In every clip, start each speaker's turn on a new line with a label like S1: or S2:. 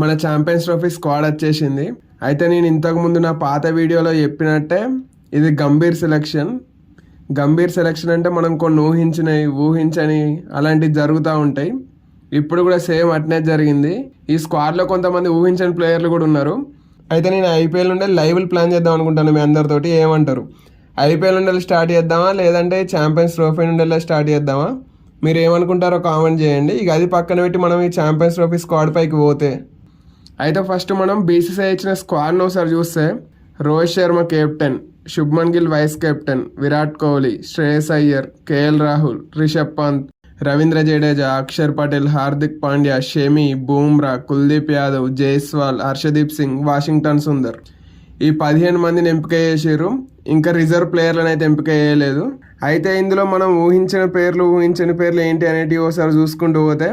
S1: మన champions trophy squad వచ్చేసింది. అయితే నేను ఇంతకు ముందు నా పాత వీడియోలో చెప్పినట్టే ఇది గంభీర్ సెలెక్షన్ గంభీర్ సెలెక్షన్ అంటే మనం కొన్ని ఊహించినవి ఊహించని అలాంటివి జరుగుతూ ఉంటాయి. ఇప్పుడు కూడా సేమ్ అట్నే జరిగింది. ఈ స్క్వాడ్లో కొంతమంది ఊహించని ప్లేయర్లు కూడా ఉన్నారు. అయితే నేను ఐపీఎల్ నుండే లైవ్లు ప్లాన్ చేద్దాం అనుకుంటాను మీ అందరితోటి ఏమంటారు? ఐపీఎల్ నుండి స్టార్ట్ చేద్దామా? లేదంటే ఛాంపియన్స్ ట్రోఫీ నుండి స్టార్ట్ చేద్దామా? మీరు ఏమనుకుంటారో కామెంట్ చేయండి. ఇక అది పక్కన పెట్టి మనం ఈ ఛాంపియన్స్ ట్రోఫీ స్క్వాడ్ పైకి పోతే అయితే ఫస్ట్ మనం బీసీసీఐ ఇచ్చిన స్క్వాడ్ను ఒకసారి చూస్తే Rohit Sharma captain Shubman Gill vice captain Virat Kohli Shreyas Iyer KL Rahul Rishabh Pant Ravindra Jadeja Axar Patel Hardik Pandya Shami Bumrah Kuldeep Yadav Jaiswal Harshdeep Singh Washington Sundar. ఈ పదిహేను మందిని ఎంపిక చేసారు ఇంకా రిజర్వ్ ప్లేయర్లను అయితే ఎంపిక చేయలేదు. అయితే ఇందులో మనం ఊహించిన పేర్లు ఊహించిన పేర్లు ఏంటి అనేటివి ఒకసారి చూసుకుంటూ పోతే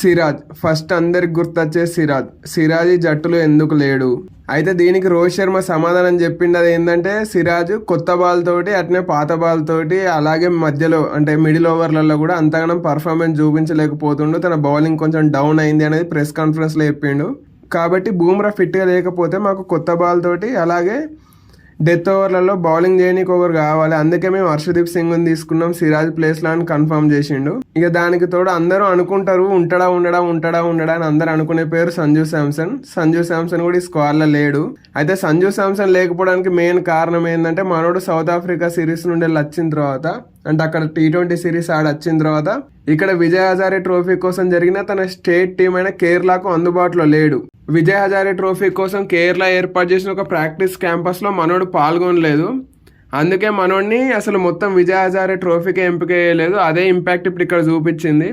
S1: సిరాజ్. ఫస్ట్ అందరికి గుర్తొచ్చే సిరాజ్. సిరాజ్ జట్టులో ఎందుకు లేడు? అయితే దీనికి రోహిత్ శర్మ సమాధానం చెప్పింది అది ఏంటంటే సిరాజ్ కొత్త బాల్ తోటి అట్నే పాత బాల్ తోటి అలాగే మధ్యలో అంటే మిడిల్ ఓవర్లలో కూడా అంతగానం పర్ఫార్మెన్స్ చూపించలేకపోతుండు. తన బౌలింగ్ కొంచెం డౌన్ అయింది అనేది ప్రెస్ కాన్ఫరెన్స్లో చెప్పిండు. కాబట్టి బూమ్రా ఫిట్గా లేకపోతే మాకు కొత్త బాల్ తోటి అలాగే డెత్ ఓవర్లలో బౌలింగ్ చేయడానికి ఒకరు కావాలి. అందుకే మేము హర్షదీప్ సింగ్ తీసుకున్నాం. సిరాజ్ ప్లేస్లో అని కన్ఫర్మ్ చేసిండు. ఇక దానికి తోడు అందరూ అనుకుంటారు ఉంటాడా ఉండడా ఉంటాడా ఉండడా అని అందరూ అనుకునే పేరు సంజు శాంసన్. సంజు శాంసన్ కూడా ఈ స్క్వాడ్లో లేడు. అయితే సంజు శాంసన్ లేకపోవడానికి మెయిన్ కారణం ఏంటంటే మనోడు సౌత్ ఆఫ్రికా సిరీస్ నుండి వెళ్ళి వచ్చిన తర్వాత అంటే అక్కడ టీ ట్వంటీ సిరీస్ ఆడి వచ్చిన తర్వాత ఇక్కడ విజయ్ హజారే ట్రోఫీ కోసం జరిగిన తన స్టేట్ టీం అయిన కేరళకు అందుబాటులో లేడు. విజయ్ హజారే ట్రోఫీ కోసం కేరళ ఏర్పాటు చేసిన ఒక ప్రాక్టీస్ క్యాంపస్లో మనోడు పాల్గొనలేదు. అందుకే మనోడిని అసలు మొత్తం విజయ్ హజారే ట్రోఫీకే ఎంపిక చేయలేదు. అదే ఇంపాక్ట్ ఇప్పుడు ఇక్కడ చూపించింది.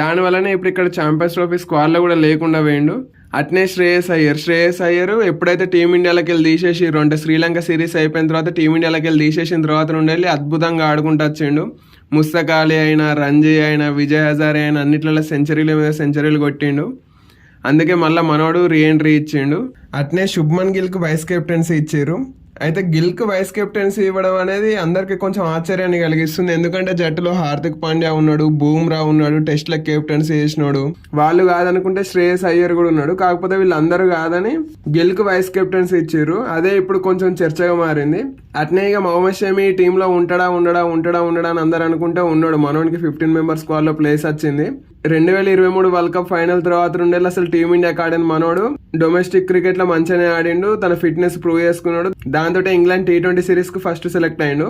S1: దానివల్లనే ఇప్పుడు ఇక్కడ ఛాంపియన్స్ ట్రోఫీ స్క్వాడ్లో కూడా లేకుండా వేయండు అట్నే శ్రేయస్ అయ్యర్. శ్రేయస్ అయ్యర్ ఎప్పుడైతే టీమిండియాలోకి వెళ్ళి తీసేసిర్రు అంటే శ్రీలంక సిరీస్ అయిపోయిన తర్వాత టీమిండియాలోకి వెళ్ళి తీసేసిన తర్వాత నుండి వెళ్ళి అద్భుతంగా ఆడుకుంటూ వచ్చిండు. ముస్తక్ అలీ అయినా రంజీ అయినా విజయ్ హజారే అయినా అన్నిట్లలో సెంచరీల మీద సెంచరీలు కొట్టిండు. అందుకే మళ్ళీ మనోడు రీఎంట్రీ ఇచ్చిండు. అట్నే శుభ్మన్ గిల్కి వైస్ కెప్టెన్సీ ఇచ్చారు. అయితే గిల్క్ వైస్ కెప్టెన్సీ ఇవ్వడం అనేది అందరికి కొంచెం ఆశ్చర్యాన్ని కలిగిస్తుంది. ఎందుకంటే జట్టులో హార్దిక్ పాండ్యా ఉన్నాడు బూమ్రా ఉన్నాడు టెస్ట్ల కెప్టెన్సీ చేసినాడు. వాళ్ళు కాదనుకుంటే శ్రేయస్ అయ్యర్ కూడా ఉన్నాడు. కాకపోతే వీళ్ళందరూ కాదని గిల్క్ వైస్ కెప్టెన్సీ ఇచ్చారు. అదే ఇప్పుడు కొంచెం చర్చగా మారింది. అట్నే ఇక మహమ్మద్ షమి ఈ టీంలో ఉంటాడా ఉండడా ఉంటాడా ఉండడా అని అందరు అనుకుంటే ఉన్నాడు. మనోనికి ఫిఫ్టీన్ మెంబర్స్ స్క్వాడ్లో ప్లేస్ వచ్చింది. రెండు వేల ఇరవై మూడు వరల్డ్ కప్ ఫైనల్ తర్వాత రెండేళ్ళు అసలు టీమిండియా ఆడిన మనోడు. డొమెస్టిక్ క్రికెట్లో మంచిగానే ఆడిండు. తన ఫిట్నెస్ ప్రూవ్ చేసుకున్నాడు. దాని దాంతో ఇంగ్లాండ్ టీ ట్వంటీ సిరీస్కు ఫస్ట్ సెలెక్ట్ అయ్యిండు.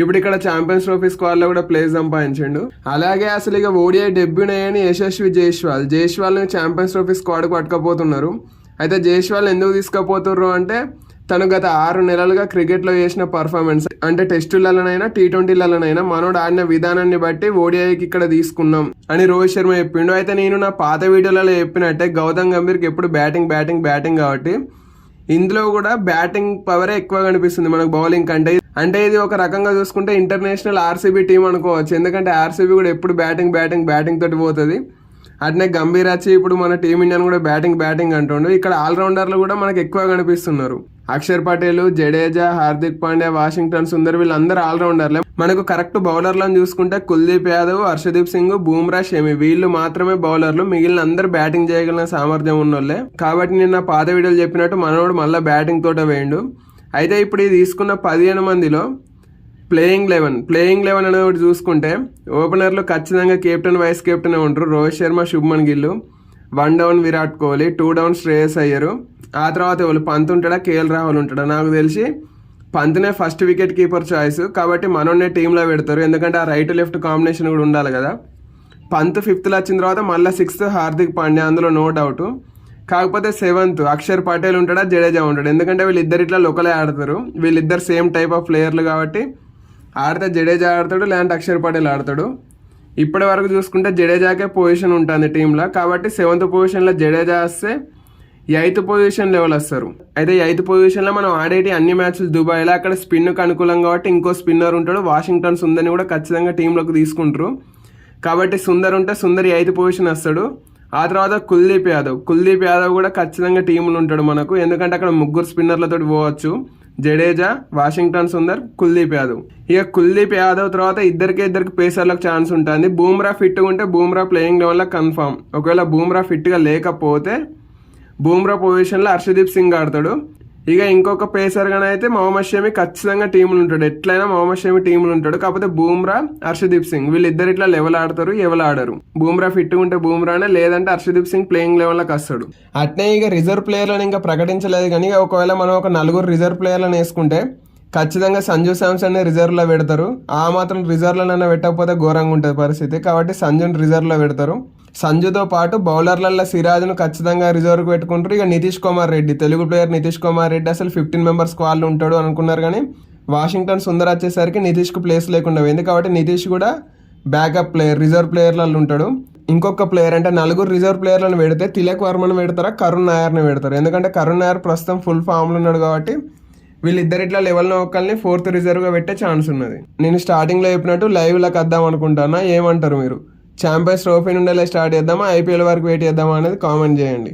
S1: ఇప్పుడు ఇక్కడ ఛాంపియన్స్ ట్రోఫీ స్క్వాడ్లో కూడా ప్లేస్ సంపాదించిండు. అలాగే అసలు ఇక ఓడిఐ డెబ్యూన్ అయ్యని యశస్వి జైష్వాల్ జైష్వాల్ని ఛాంపియన్స్ ట్రోఫీ స్క్వాడ్కు పట్టుకపోతున్నారు. అయితే జైష్వాల్ ఎందుకు తీసుకుపోతుర్రు అంటే తను గత ఆరు నెలలుగా క్రికెట్లో చేసిన పర్ఫార్మెన్స్ అంటే టెస్టులలోనైనా టీ ట్వంటీలలోనైనా మనోడు ఆడిన విధానాన్ని బట్టి ఓడిఐకి ఇక్కడ తీసుకున్నాం అని రోహిత్ శర్మ చెప్పిండు. అయితే నేను నా పాత వీడియోలలో చెప్పినట్టే గౌతమ్ గంభీర్కి ఎప్పుడు బ్యాటింగ్ బ్యాటింగ్ బ్యాటింగ్ కాబట్టి ఇందులో కూడా బ్యాటింగ్ పవరే ఎక్కువ కనిపిస్తుంది మనకు బౌలింగ్ కంటే. అంటే ఇది ఒక రకంగా చూసుకుంటే ఇంటర్నేషనల్ ఆర్సీబీ టీం అనుకోవచ్చు. ఎందుకంటే ఆర్సీబీ కూడా ఎప్పుడు బ్యాటింగ్ బ్యాటింగ్ బ్యాటింగ్ తోటి పోతుంది. అట్నే గంభీర్ వచ్చి ఇప్పుడు మన టీమిండియాను కూడా బ్యాటింగ్ బ్యాటింగ్ అంటుండు. ఇక్కడ ఆల్రౌండర్లు కూడా మనకు ఎక్కువ కనిపిస్తున్నారు. అక్షర్ పటేల్ జడేజా హార్దిక్ పాండ్యా వాషింగ్టన్ సుందర్ వీళ్ళందరూ ఆల్రౌండర్లే. మనకు కరెక్ట్ బౌలర్లను చూసుకుంటే కుల్దీప్ యాదవ్ హర్షదీప్ సింగ్ బూమ్రా షమి వీళ్ళు మాత్రమే బౌలర్లు. మిగిలిన అందరు బ్యాటింగ్ చేయగలిగిన సామర్థ్యం ఉన్నోళ్ళే. కాబట్టి నిన్న పాత వీడియోలు చెప్పినట్టు మనోడు మళ్ళీ బ్యాటింగ్ తోట వేయండు. అయితే ఇప్పుడు ఈ తీసుకున్న పదిహేను మందిలో ప్లేయింగ్ లెవెన్ ప్లేయింగ్ లెవెన్ అనేది ఒకటి చూసుకుంటే ఓపెనర్లు ఖచ్చితంగా కెప్టెన్ వైస్ కెప్టెన్ ఉంటారు Rohit Sharma Shubman Gill. One down Virat Kohli. Two down Shreyas Iyer. ఆ తర్వాత ఎవరు? పంత్ ఉంటాడా? కేఎల్ రాహుల్ ఉంటాడా? నాకు తెలిసి పంత్నే ఫస్ట్ వికెట్ కీపర్ చాయిస్ కాబట్టి మనోనే టీంలో పెడతారు. ఎందుకంటే ఆ రైట్ లెఫ్ట్ కాంబినేషన్ కూడా ఉండాలి కదా. పంత్ ఫిఫ్త్లో వచ్చిన తర్వాత మళ్ళీ సిక్స్త్ హార్దిక్ పాండ్యా. అందులో నో డౌట్ కాకపోతే సెవెంత్ అక్షర్ పటేల్ ఉంటాడా? జడేజా ఉంటాడు. ఎందుకంటే వీళ్ళిద్దరు ఇట్లా లోకలే ఆడతారు. వీళ్ళిద్దరు సేమ్ టైప్ ఆఫ్ ప్లేయర్లు కాబట్టి ఆడితే జడేజా ఆడతాడు లేదంటే అక్షర్ పటేల్ ఆడతాడు. ఇప్పటి వరకు చూసుకుంటే జడేజాకే పొజిషన్ ఉంటుంది టీంలో కాబట్టి సెవెంత్ పొజిషన్లో జడేజా వస్తే ఎయిత్ పొజిషన్ లెవెల్ వస్తారు. అయితే ఎయిత్ పొజిషన్లో మనం ఆడేటి అన్ని మ్యాచ్లు దుబాయ్లో. అక్కడ స్పిన్కు అనుకూలం కాబట్టి ఇంకో స్పిన్నర్ ఉంటాడు. వాషింగ్టన్ సుందర్ని కూడా ఖచ్చితంగా టీంలోకి తీసుకుంటారు. కాబట్టి సుందర్ ఉంటే సుందర్ ఎయిత్ పొజిషన్ వస్తాడు. ఆ తర్వాత కుల్దీప్ యాదవ్. కుల్దీప్ యాదవ్ కూడా ఖచ్చితంగా టీంలో ఉంటాడు మనకు. ఎందుకంటే అక్కడ ముగ్గురు స్పిన్నర్లతో పోవచ్చు. జడేజా వాషింగ్టన్ సుందర్ కుల్దీప్ యాదవ్. ఇక కుల్దీప్ యాదవ్ తర్వాత ఇద్దరికి ఇద్దరికి పేసర్లకు ఛాన్స్ ఉంటుంది. బూమ్రా ఫిట్గా ఉంటే బూమ్రా ప్లేయింగ్ లెవెల్లో కన్ఫామ్. ఒకవేళ బూమ్రా ఫిట్గా లేకపోతే బూమ్రా పొజిషన్లో హర్షదీప్ సింగ్ ఆడతాడు. ఇక ఇంకొక పేసర్ అయితే మొహమ్మద్ షమి ఖచ్చితంగా టీంలు ఉంటాడు. ఎట్లయినా మొహమ్మద్ షమి టీంలు ఉంటాడు. కాకపోతే బూమ్రా హర్షదీప్ సింగ్ వీళ్ళిద్దరు ఇట్లా లెవెల్ ఆడతారు ఎవరు ఆడరు. బూమ్రా ఫిట్ ఉంటే బూమ్రానే లేదంటే హర్షదీప్ సింగ్ ప్లేయింగ్ లెవెల్లోకి వస్తాడు. అట్నే ఇక రిజర్వ్ ప్లేయర్లను ఇంకా ప్రకటించలేదు కానీ ఇక ఒకవేళ మనం ఒక నలుగురు రిజర్వ్ ప్లేయర్లను వేసుకుంటే ఖచ్చితంగా సంజు శాంసన్ రిజర్వ్లో పెడతారు. ఆ మాత్రం రిజర్వ్లోనైనా పెట్టకపోతే ఘోరంగా ఉంటుంది పరిస్థితి. కాబట్టి సంజుని రిజర్వ్లో పెడతారు. సంజుతో పాటు బౌలర్లలో సిరాజ్ను ఖచ్చితంగా రిజర్వ్కి పెట్టుకుంటారు. ఇక నితీష్ కుమార్ రెడ్డి తెలుగు ప్లేయర్ నితీష్ కుమార్ రెడ్డి అసలు ఫిఫ్టీన్ మెంబర్స్ వాళ్ళు ఉంటాడు అనుకున్నారు కానీ వాషింగ్టన్ సుందర్ వచ్చేసరికి నితీష్కు ప్లేస్ లేకుండా పోయింది. కాబట్టి నితీష్ కూడా బ్యాకప్ ప్లేయర్ రిజర్వ్ ప్లేయర్లలో ఉంటాడు. ఇంకొక ప్లేయర్ అంటే నలుగురు రిజర్వ్ ప్లేయర్లను పెడితే తిలక్ వర్మను పెడతారా కరుణ్ నాయర్ని పెడతారు. ఎందుకంటే కరుణ్ నాయర్ ప్రస్తుతం ఫుల్ ఫామ్లో ఉన్నాడు కాబట్టి వీళ్ళిద్దరు ఇట్లా లెవెల్ ఫోర్త్ రిజర్వ్గా పెట్టే ఛాన్స్ ఉన్నది. నేను స్టార్టింగ్లో చెప్పినట్టు లైవ్లోకి వద్దాం అనుకుంటానా? ఏమంటారు మీరు? ఛాంపియన్స్ ట్రోఫీ నుండి స్టార్ట్ చేద్దామా? ఐపీఎల్ వరకు వెయిట్ చేద్దామా అనేది కామెంట్ చేయండి.